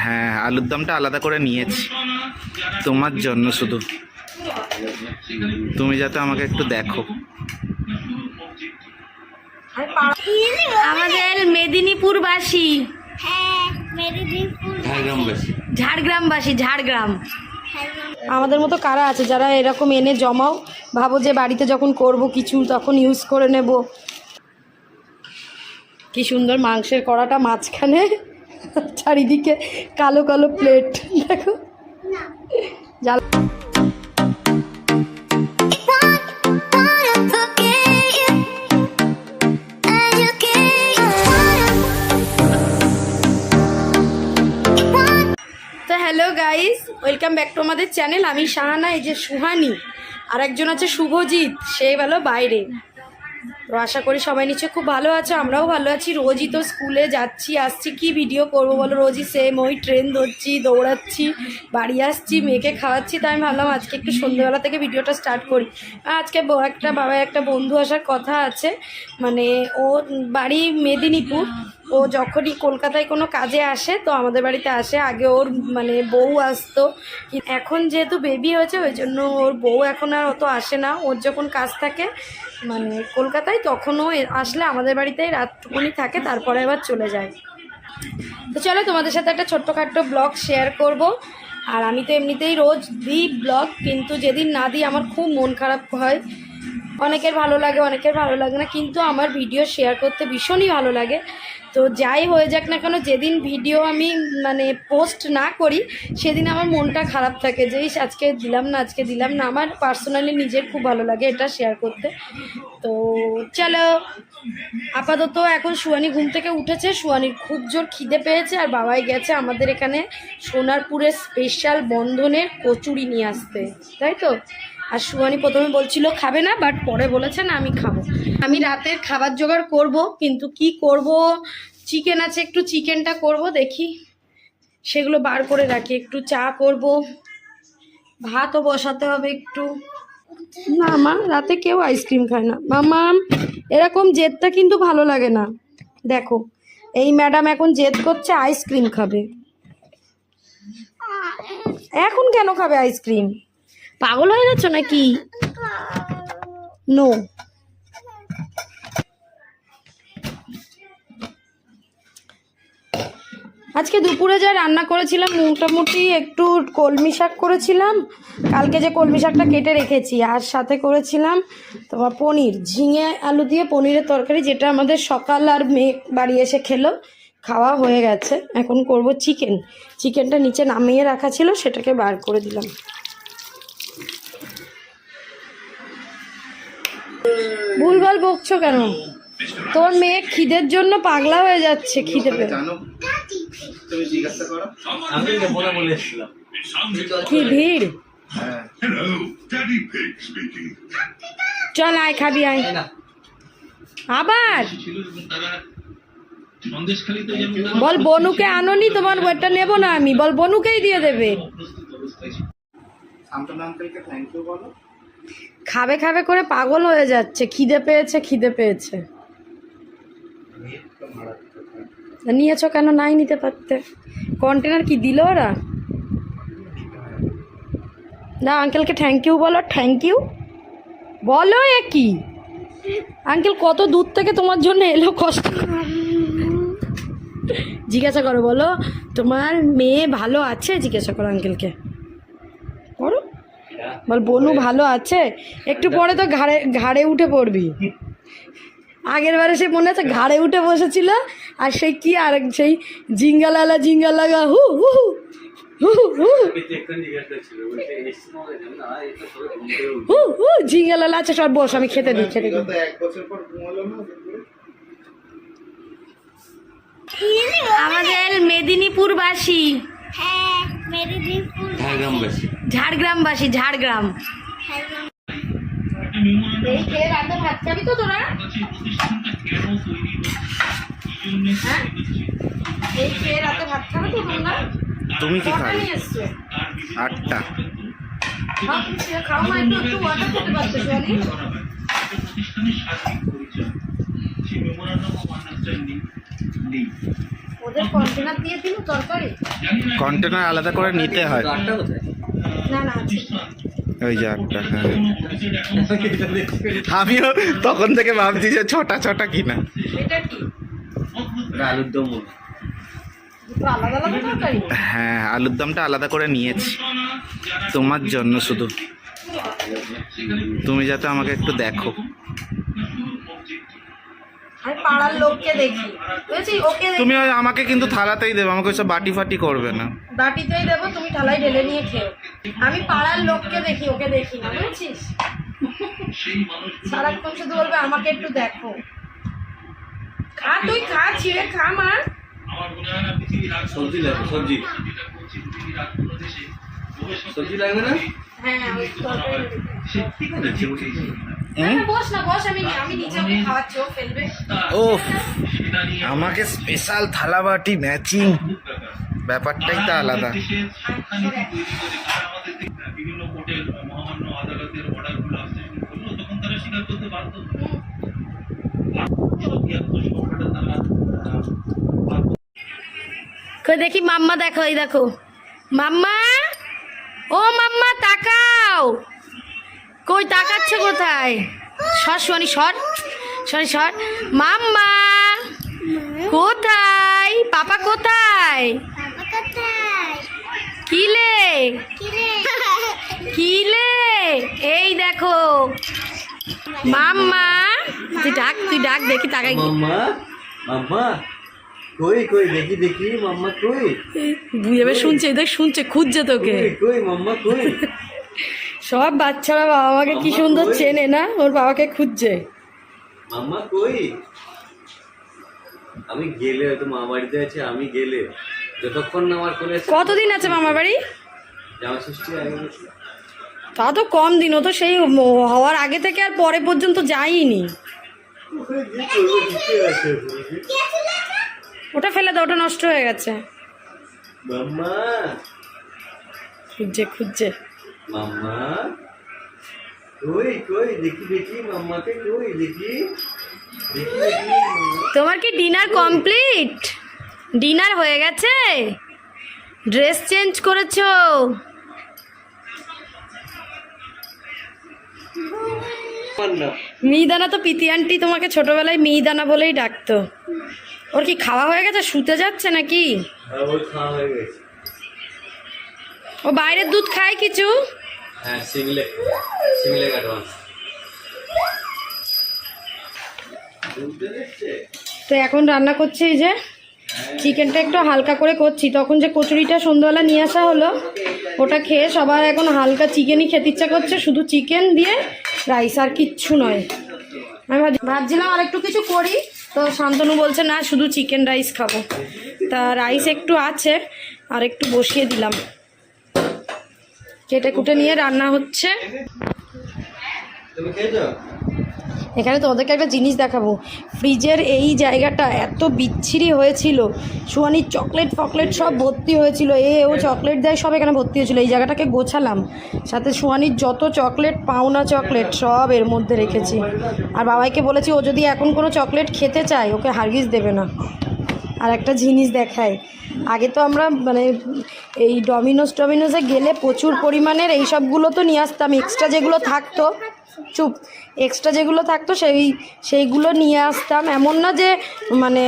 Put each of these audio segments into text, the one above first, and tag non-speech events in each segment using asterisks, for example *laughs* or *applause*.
হ্যাঁ আলুর দমটা আলাদা করে নিয়েছি। তোমার জন্য শুধু। তুমি যাতে আমাকে একটু দেখো। আমাদের মেদিনীপুরবাসী। হ্যাঁ মেদিনীপুর ঝাড়গ্রামবাসী। ঝাড়গ্রাম। আমাদের মতো কারা আছে? যারা এরকম এনে জমাও ভাবো যে বাড়িতে যখন করব কিছু তখন ইউজ করে নেব। কি সুন্দর মাংসের কড়াটা মাঝখানে। চারিদিকে কালো কালো প্লেট দেখো। জাল তো hello guys welcome back to আমাদের চ্যানেল আমি শাহানা, এই যে সুহানি আর একজন আছে শুভজিৎ, সে গেল বাইরে। তো আশা করি সবাই নিশ্চয়ই খুব ভালো আছো, আমরাও ভালো আছি। রোজই তো স্কুলে যাচ্ছি, আসছি, কি ভিডিও করব বলো? রোজই সেম ওই ট্রেন ধরছি, দৌড়াচ্ছি, বাড়ি আসছি, মেয়েকে খাওয়াচ্ছি, তাই আমি ভাবলাম আজকে একটু সন্ধ্যেবেলা থেকে ভিডিওটা স্টার্ট করি। আজকে একটা বাবার একটা বন্ধু আসার কথা আছে মানে ও বাড়ি মেদিনীপুর, ও যখনই কলকাতায় কোনো কাজে আসে, তো আমাদের বাড়িতে আসে, আগে ওর মানে বউ আসতো। এখন যেহেতু বেবি হয়েছে, ওই জন্য ওর বউ এখন আর অত আসে না, ওর যখন কাজ থাকে মানে কলকাতায় তখনও আসলে আমাদের বাড়িতে রাতটুকুনি থাকে, তারপরে আবার চলে যায়। তো চলো তোমাদের সাথে একটা ছোট্টখাট্ট ব্লগ শেয়ার করব। আর আমি তো এমনিতেই রোজ দিই ব্লগ, কিন্তু যেদিন না দিই আমার খুব মন খারাপ হয়। অনেকের ভালো লাগে, অনেকের ভালো লাগে না, কিন্তু আমার ভিডিও শেয়ার করতে ভীষণই ভালো লাগে। তো যাই হয়ে যাক না কেন, যেদিন ভিডিও আমি মানে পোস্ট না করি, সেদিন আমার মনটা খারাপ থাকে যে আজকে দিলাম না, আজকে দিলাম না। আমার পার্সোনালি নিজের খুব ভালো লাগে এটা শেয়ার করতে। তো চলো, আপাতত এখন সুয়ানি ঘুম থেকে উঠেছে, সুয়ানির খুব জোর খিদে পেয়েছে, আর বাবাই গেছে আমাদের এখানে সোনারপুরের স্পেশাল বন্ধনের কচুরি নিয়ে আসতে। তাই তো? আর সুয়ানি প্রথমে বলছিল, খাবে না বাট পরে বলেছে, না, আমি খাব। আমি রাতের খাবার জোগাড় করব কিন্তু কি করব? চিকেন আছে একটু চিকেনটা করব দেখি। সেগুলো বার করে রাখি একটু চা করব। ভাতও বসাতে হবে একটু। না মা রাতে কেউ আইসক্রিম খায় না। মামা এরকম জেদটা কিন্তু ভালো লাগে না। দেখো এই ম্যাডাম এখন জেদ করছে আইসক্রিম খাবে। এখন কেন খাবে আইসক্রিম পাগল হয়ে গেছো নাকি? নো আজকে দুপুরে যা রান্না করেছিলাম, মোটামুটি একটু কলমি শাক করেছিলাম। কালকে যে কলমি শাকটা কেটে রেখেছি, আর সাথে করেছিলাম তোমার পনির, ঝিঙে আলু দিয়ে পনিরের তরকারি, যেটা আমাদের সকাল আর মেয়ে বাড়ি এসে খেলো। খাওয়া হয়ে গেছে। এখন করব চিকেন। চিকেনটা নিচে নামিয়ে রাখা ছিল, সেটাকে বার করে দিলাম। ভুলভাল বকছো কেন? তোমার মেয়ে খিদের জন্য পাগলা হয়ে যাচ্ছে, খিদে পেয়ে। তুমি জিজ্ঞাসা করো। কি ভিড়? হ্যাঁ। চল আয় খাবি আয়। আবার? বল বনুকে আনোনি তোমার ওটা নেব না আমি। বল বনুকেই দিয়ে দেবে। শান্তনু আঙ্কেলকে থ্যাংক ইউ বলো। খাবে খাবে করে পাগল হয়ে যাচ্ছে। খিদে পেয়েছে খিদে পেয়েছে। নিয়েছো কেন? নাই নিতে পারতে। কন্টেনার কি দিল ওরা? না আঙ্কেলকে থ্যাংক ইউ বলো থ্যাংক ইউ বলো এ কি? আঙ্কেল কত দূর থেকে তোমার জন্য এলো কষ্ট? জিজ্ঞাসা করো বলো, তোমার মেয়ে ভালো আছে? জিজ্ঞাসা করো আঙ্কেলকে করো। বল, বনু ভালো আছে? একটু পরে তো ঘাড়ে ঘাড়ে উঠে পড়বি। আগের বারে সে মনে আছে ঘাড়ে উঠে বসেছিল আর সেই কি আর সেই জিঙ্গালালা জিঙ্গালাগা হু হু হু, হু হু জিঙ্গালালা আছে সব বস আমি খেতে দিই খেতে দিই? আমাদের মেদিনীপুরবাসী। হ্যাঁ মেদিনীপুর ঝাড়গ্রামবাসী। ঝাড়গ্রাম এই খেয়ে রাতে ভাত খাবি তো তোরা? হ্যাঁ? এই খেয়ে রাতে ভাত খাবে তো তোমরা? তুমি কি খাবে? এসছো। আটটা। খাও, সে মা একটু একটু ওয়াটার খেতে পারছ সোয়ানি ওদের কন্টেনার দিয়ে দিল তরকারি? কন্টেনার আলাদা করে নিতে হয়। না না ওই যে একটা হ্যাঁ। আমিও তখন থেকে ভাবছি যে ছটা ছটা কিনা। এটা আলুর দম হ্যাঁ আলুর দমটা আলাদা করে নিয়েছি। তোমার জন্য শুধু। তুমি যাতে আমাকে একটু দেখো। আমি পাড়ার লোককে দেখি। বুঝেছি? ওকে দেখি। তুমি ওই আমাকে কিন্তু থালাতেই দেবে আমাকে ওইসব বাটি ফাটি করবে না। বাটিতেই দেবো তুমি থালায় ঢেলে নিয়ে খেও। আমি পাড়ার লোককে দেখি ওকে দেখি না বুঝেছিস? সারাক্ষণ শুধু বলবে আমাকে একটু দেখো। খা তুই খা ছিঁড়ে খা মা সবজি লাগবে সবজি। সবজি লাগবে না? হ্যাঁ ওই তরকারি। ও আমাকে স্পেশাল থালা বাটি ম্যাচিং ব্যাপারটাই তো আলাদা। বিভিন্ন কোর্টের মহামান্য আদালতের অর্ডারগুলো আসতে শুরু করল তখন তারা স্বীকার করতে বাধ্য। হলো। তিয়াত্তর সংখ্যাটা তারা আহ, বাধ্য। কই দেখি মাম্মা দেখো এই দেখো। মাম্মা ও মাম্মা তাকাও কই তাকাচ্ছ কোথায়? সর শনি সর। শনি সর। মাম্মা কোথায়? পাপা কোথায়? কিলে কিলে এই দেখো। মাম্মা তুই ডাক তুই ডাক দেখি তাকাই মাম্মা মাম্মা কই কই দেখি দেখি মাম্মা কই? বুঝে শুনছে দেখ শুনছে খুঁজছে তোকে। কই কই মাম্মা কই? সব বাচ্চারা বাবা মাকে কি সুন্দর চেনে না? ওর বাবাকে খুঁজছে। মাম্মা কই? আমি গেলে হয়তো মা বাড়িতে আছে আমি গেলে। যতক্ষণ না আমার কোলে কতদিন আছে মামার বাড়ি? জামা ষষ্ঠী আগে তা তো কম দিন ও তো সেই হওয়ার আগে থেকে আর পরে পর্যন্ত যাইনি ওটা ফেলে দাও ওটা নষ্ট হয়ে গেছে। মাম্মা। খুঁজছে খুঁজছে। মাম্মা? কই কই দেখি দেখি মাম্মাকে কই দেখি। দেখি দেখি তোমার কি ডিনার কমপ্লিট? ডিনার হয়ে গেছে? ড্রেস চেঞ্জ করেছ? মিহিদানা তো পিতি আন্টি তোমাকে ছোটবেলায় মিহিদানা বলেই ডাকতো। ওর কি খাওয়া হয়ে গেছে? শুতে যাচ্ছে নাকি? হয়ে গেছে। ও বাইরের দুধ খায় কিছু? হ্যাঁ সিমলে সিমলে অ্যাডভান্স তো এখন রান্না করছি এই যে। চিকেনটা একটু হালকা করে করছি। তখন যে কচুরিটা সন্ধ্যাবেলা নিয়ে আসা হলো, ওটা খেয়ে সবার এখন হালকা চিকেনই খেতে ইচ্ছা করছে। শুধু চিকেন দিয়ে রাইস আর কিচ্ছু নয়। আমি ভাবছি- ভাবছিলাম আর একটু কিছু করি। তো শান্তনু বলছে, না, শুধু চিকেন রাইস খাব। তা রাইস একটু আছে, আর একটু বসিয়ে দিলাম। কেটে কুটে নিয়ে রান্না হচ্ছে। এখানে তোমাদেরকে একটা জিনিস দেখাবো। ফ্রিজের এই জায়গাটা এত বিচ্ছিরি হয়েছিল। সুয়ানির চকলেট ফকলেট সব ভর্তি হয়েছিল। এ, ও চকলেট দেয়, সব এখানে ভর্তি হয়েছিল। এই জায়গাটাকে গোছালাম। সাথে সুয়ানির যত চকলেট, পাওনা চকলেট, সব এর মধ্যে রেখেছি। আর বাবাইকে বলেছি, ও যদি এখন কোনো চকলেট খেতে চায়, ওকে হারগিস দেবে না। আর একটা জিনিস দেখায়। আগে তো আমরা মানে এই ডমিনোস টমিনোসে গেলে প্রচুর পরিমাণের এই সবগুলো তো নিয়ে আসতাম। এক্সট্রা যেগুলো থাকতো, চুপ। এক্সট্রা যেগুলো থাকতো সেই, সেইগুলো নিয়ে আসতাম। এমন না যে মানে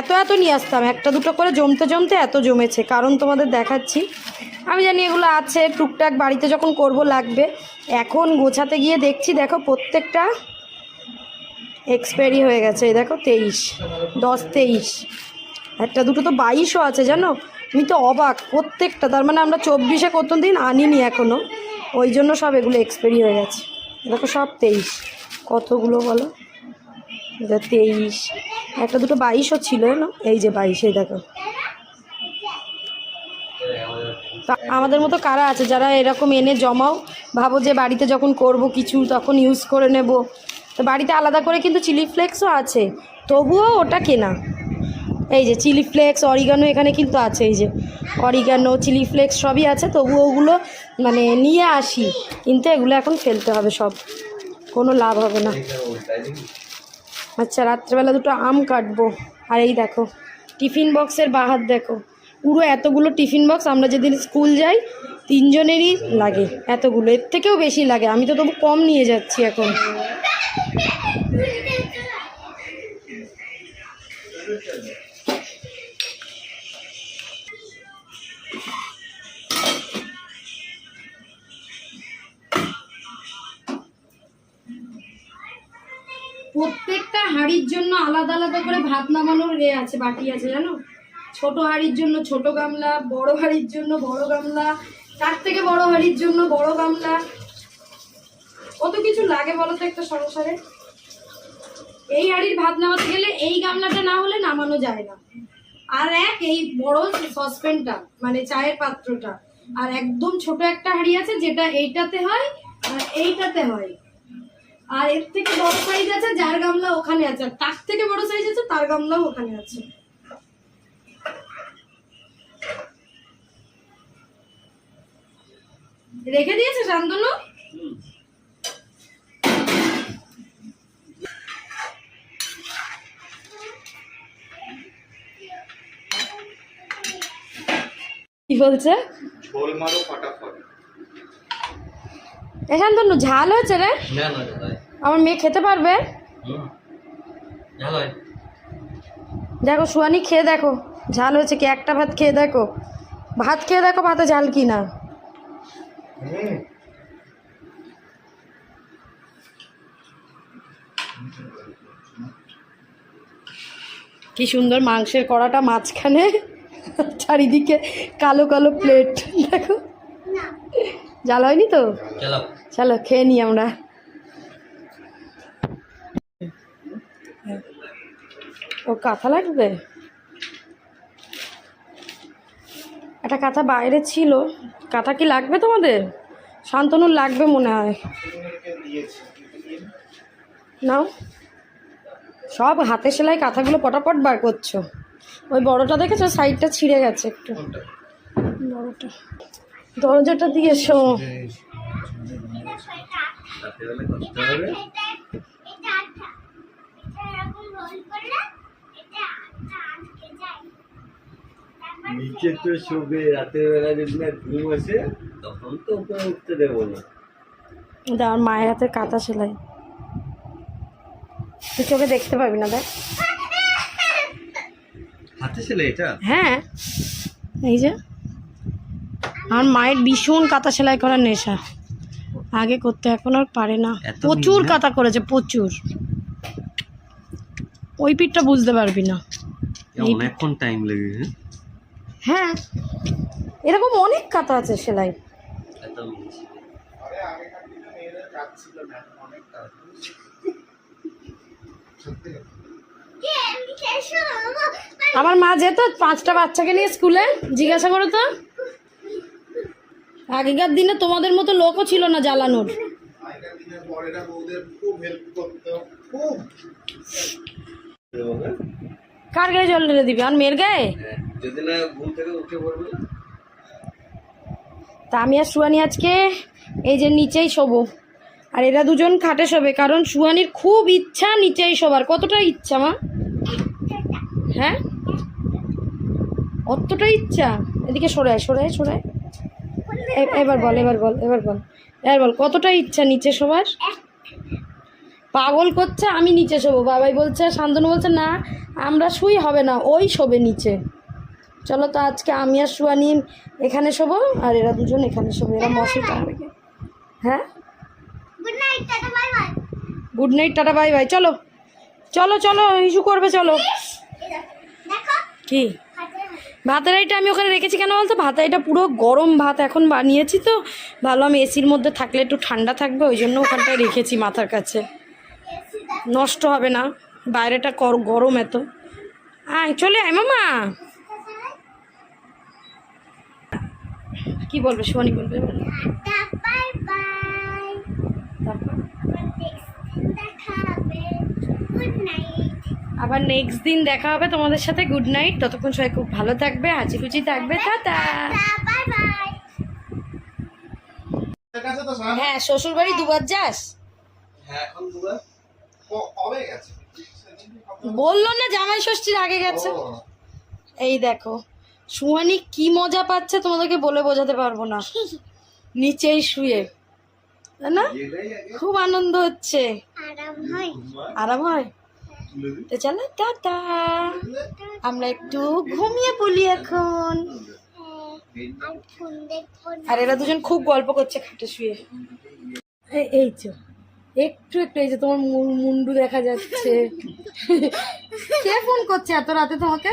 এত এত নিয়ে আসতাম। একটা দুটো করে জমতে জমতে এত জমেছে। কারণ তোমাদের দেখাচ্ছি। আমি জানি এগুলো আছে, টুকটাক বাড়িতে যখন করব লাগবে। এখন গোছাতে গিয়ে দেখছি, দেখো প্রত্যেকটা এক্সপায়ারি হয়ে গেছে। দেখো তেইশ, দশ তেইশ। একটা, দুটো তো বাইশও আছে, জানো? আমি তো অবাক, প্রত্যেকটা, তার মানে আমরা চব্বিশে কত দিন আনিনি এখনও ওই জন্য সব এগুলো এক্সপায়ারি হয়ে গেছে। দেখো সব তেইশ। কতগুলো বলো? এটা তেইশ। একটা, দুটো বাইশও ছিল না এই যে বাইশ দেখো। আমাদের মতো কারা আছে যারা এরকম এনে জমাও? ভাবো যে বাড়িতে যখন করব কিছু, তখন ইউজ করে নেব। তো বাড়িতে আলাদা করে কিন্তু চিলি ফ্লেক্সও আছে। তবুও ওটা কেনা। এই যে চিলি ফ্লেক্স, অরিগানো এখানে কিন্তু আছে, এই যে অরিগানো, চিলি ফ্লেক্স সবই আছে তবুও ওগুলো মানে নিয়ে আসি। কিন্তু এগুলো এখন ফেলতে হবে সব, কোনো লাভ হবে না। আচ্ছা রাত্রেবেলা দুটো আম কাটবো। আর এই দেখো, টিফিন বক্সের বাহার দেখো। পুরো এতগুলো টিফিন বক্স, আমরা যেদিন স্কুল যাই, তিনজনেরই লাগে এতগুলো। এর থেকেও বেশি লাগে, আমি তো তবু কম নিয়ে যাচ্ছি এখন। প্রত্যেকটা হাঁড়ির জন্য আলাদা আলাদা করে ভাত নামানোর এ আছে বাটি আছে, জানো? ছোট হাঁড়ির জন্য ছোট গামলা, বড় হাঁড়ির জন্য বড় গামলা, তার থেকে বড় হাঁড়ির জন্য বড় গামলা। কত কিছু লাগে বলো তো একটা সংসারে? এই হাঁড়ির ভাত নামাতে গেলে এই গামলাটা না হলে নামানো যায় না। আর এক, এই বড় সসপ্যানটা মানে চায়ের পাত্রটা। আর একদম ছোট একটা হাঁড়ি আছে যেটা এইটাতে হয় এইটাতে হয়। আর এর থেকে বড় সাইজ আছে যার গামলা ওখানে আছে। আর তার থেকে বড় সাইজ আছে তার গামলাও ওখানে আছে। রেখে দিয়েছে শান্তনু? কি বলছে? ঝোল মারো ফটাফট। শান্তনু ঝাল হয়েছে রে? না না। আমার মেয়ে খেতে পারবে? দেখো সুয়ানি খেয়ে দেখো। ঝাল হয়েছে কি? একটা ভাত খেয়ে দেখো। ভাত খেয়ে দেখো ভাতে ঝাল কি না। কি সুন্দর মাংসের কড়াটা মাঝখানে চারিদিকে কালো কালো প্লেট দেখো। ঝাল হয়নি তো? চলো চলো খেয়ে নিই আমরা। ও কাঁথা লাগবে একটা কাঁথা বাইরে ছিল কাঁথা কি লাগবে তোমাদের শান্তনুর লাগবে মনে হয় নাও সব হাতে সেলাই কাঁথাগুলো পটাপট বার করছ ওই বড়টা দেখেছ সাইডটা ছিঁড়ে গেছে একটু বড়টা দরজাটা দিয়ে এসো হবে এটা এটা আঠা এটা এরকম রোল করলে এটা আঠা আটকে যায় তারপর নিচে তো শোবে রাতের বেলা যদি না ঘুম আসে তখন তো উপরে উঠতে দেবো না। এটা আমার মায়ের হাতের কাঁথা সেলাই। তুই চোখে দেখতে পাবি না দেখ। হাতে ছেলে এটা? হ্যাঁ। এই যে। আমার মায়ের ভীষণ কাঁথা সেলাই করার নেশা। আগে করতে এখন আর পারে না। প্রচুর কাঁথা করেছে প্রচুর। ওই পিঠটা বুঝতে পারবি না। অনেকক্ষণ টাইম লেগে হ্যাঁ। এরকম অনেক কাঁথা আছে সেলাই। আমার মা যেত পাঁচটা বাচ্চাকে নিয়ে স্কুলে জিজ্ঞাসা করো তো। আগেকার দিনে তোমাদের মতো লোকও ছিল না জ্বালানোর? কার গায়ে জল ঢেলে দিবি? আর মেয়ের গায়ে? হ্যাঁ, তা আমি আর সুয়ানি আজকে এই যে নিচেই শোবো। আর এরা দুজন খাটে শোবে, কারণ সুয়ানির খুব ইচ্ছা নিচেই শোবার। কতটা ইচ্ছা, মা? হ্যাঁ? অতটা ইচ্ছা? এদিকে সরায় সরায় সরায় এবার বল এবার বল এবার বল। এবার বল, কতটা ইচ্ছা নিচে শোবার? পাগল করছে, আমি নিচে শোবো। বাবাই বলছে, শান্তনু বলছে, না, আমরা শুই হবে না, ওই শোবে নিচে। চলো তো আজকে আমি আর সুয়ানি এখানে শোবো আর এরা দুজন এখানে শোবো এরা মশে টানবে হ্যাঁ? Good night tata bye bye চলো চলো চলো ইস্যু করবে চলো। কি? ভাতের হাঁড়িটা আমি ওখানে রেখেছি কেন বলতো? ভাত হাঁড়িটা পুরো গরম ভাত এখন বানিয়েছি তো। ভালো আমি এসির মধ্যে থাকলে একটু ঠান্ডা থাকবে ওই জন্য ওখানটায় রেখেছি মাথার কাছে। নষ্ট হবে না বাইরেটা গরম এত। আয় চলে আয় মামা। কি বলবে সোনি বলবে? বলো। Tata bye. বাই তারপর দেখা হবে গুড নাইট আবার নেক্সট দিন দেখা হবে তোমাদের সাথে। গুড নাইট ততক্ষণ সবাই খুব ভালো থাকবে হাঁচি খুচি থাকবে। টাটা! Bye bye. ঠিক আছে তো স্যার হ্যাঁ শ্বশুর বাড়ি দুবার যাস। হ্যাঁ বলল না জামাই ষষ্ঠীর আগে গেছে। এই দেখো। সুহানি কি মজা পাচ্ছে তোমাদেরকে বলে বোঝাতে পারব না। নিচেই শুয়ে। তাই না? খুব আনন্দ হচ্ছে। আরাম হয়। তো চলো টাটা। আমরা একটু ঘুমিয়ে পড়ি এখন। আর না। আর এরা দুজন খুব গল্প করছে খাটে শুয়ে। এই- তো একটু একটু এই যে তোমার মুন্ডু দেখা যাচ্ছে। *laughs* কে ফোন করছে এত রাতে তোমাকে?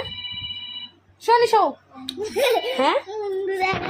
শোনি শো হ্যাঁ বন্ধুরা